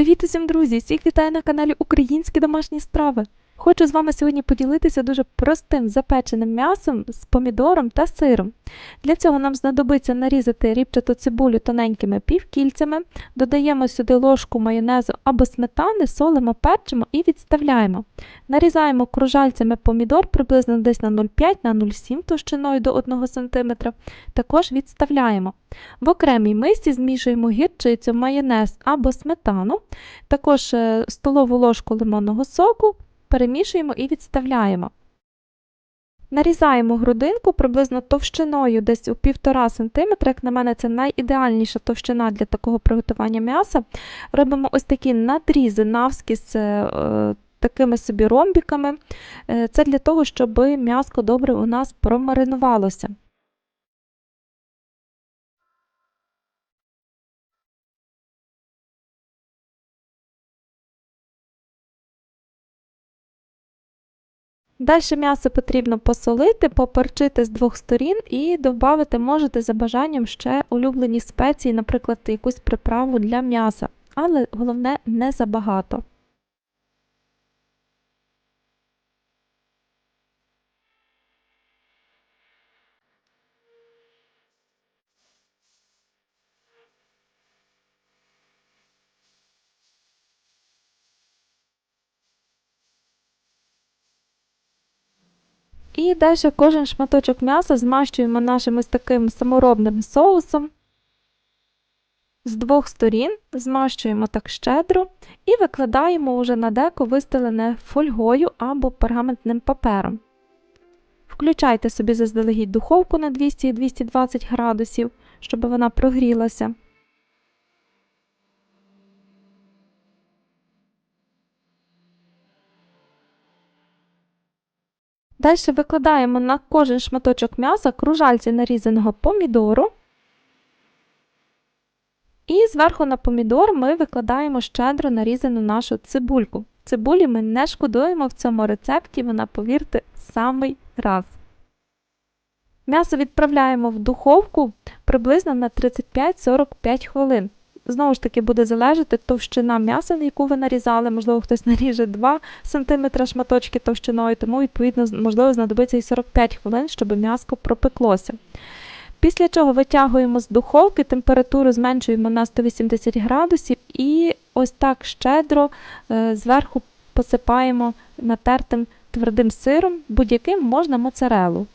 Привіт усім, друзі! Всіх вітаю на каналі Українські домашні страви. Хочу з вами сьогодні поділитися дуже простим запеченим м'ясом з помідором та сиром. Для цього нам знадобиться нарізати рібчату цибулю тоненькими півкільцями, додаємо сюди ложку майонезу або сметани, солимо, перчимо і відставляємо. Нарізаємо кружальцями помідор приблизно десь на 0,5 на 0,7 товщиною до 1 см. Також відставляємо. В окремій мисці змішуємо гірчицю, майонез або сметану, також е, столову ложку лимонного соку, перемішуємо і відставляємо. Нарізаємо грудинку приблизно товщиною десь у 1,5 см. Як на мене, це найідеальніша товщина для такого приготування м'яса. Робимо ось такі надрізи навскіз е, такими собі ромбіками. Е, Це для того, щоб м'яско добре у нас промаринувалося. Далі м'ясо потрібно посолити, поперчити з двох сторін і додати можете за бажанням ще улюблені спеції, наприклад, якусь приправу для м'яса. Але головне не забагато. І далі кожен шматочок м'яса змащуємо нашим ось таким саморобним соусом. З двох сторін змащуємо так щедро і викладаємо уже на деко вистелене фольгою або пергаментним папером. Включайте собі заздалегідь духовку на 200-220 градусів, щоб вона прогрілася. Далі викладаємо на кожен шматочок м'яса кружальці нарізаного помідору. І зверху на помідор ми викладаємо щедро нарізану нашу цибульку. Цибулі ми не шкодуємо в цьому рецепті, вона, повірте, самий раз. М'ясо відправляємо в духовку приблизно на 35-45 хвилин. Знову ж таки, буде залежати товщина м'яса, яку ви нарізали, можливо, хтось наріже 2 см шматочки товщиною, тому, відповідно, можливо, знадобиться і 45 хвилин, щоб м'яско пропеклося. Після чого витягуємо з духовки, температуру зменшуємо на 180 градусів і ось так щедро е, зверху посипаємо натертим твердим сиром, будь-яким можна моцарелу.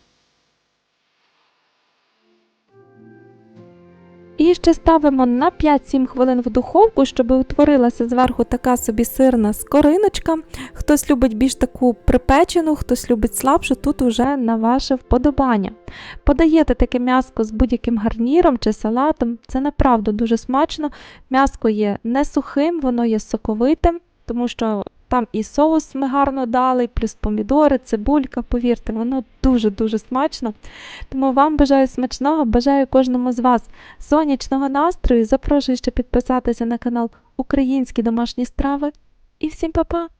І ще ставимо на 5-7 хвилин в духовку, щоб утворилася зверху така собі сирна скориночка. Хтось любить більш таку припечену, хтось любить слабшу, тут уже на ваше вподобання. Подаєте таке м'яско з будь-яким гарніром чи салатом, це направду дуже смачно. М'яско є не сухим, воно є соковитим, тому що там і соус ми гарно дали, плюс помідори, цибулька, повірте, воно дуже-дуже смачно. Тому вам бажаю смачного, бажаю кожному з вас сонячного настрою. Запрошую ще підписатися на канал Українські домашні страви. І всім па-па!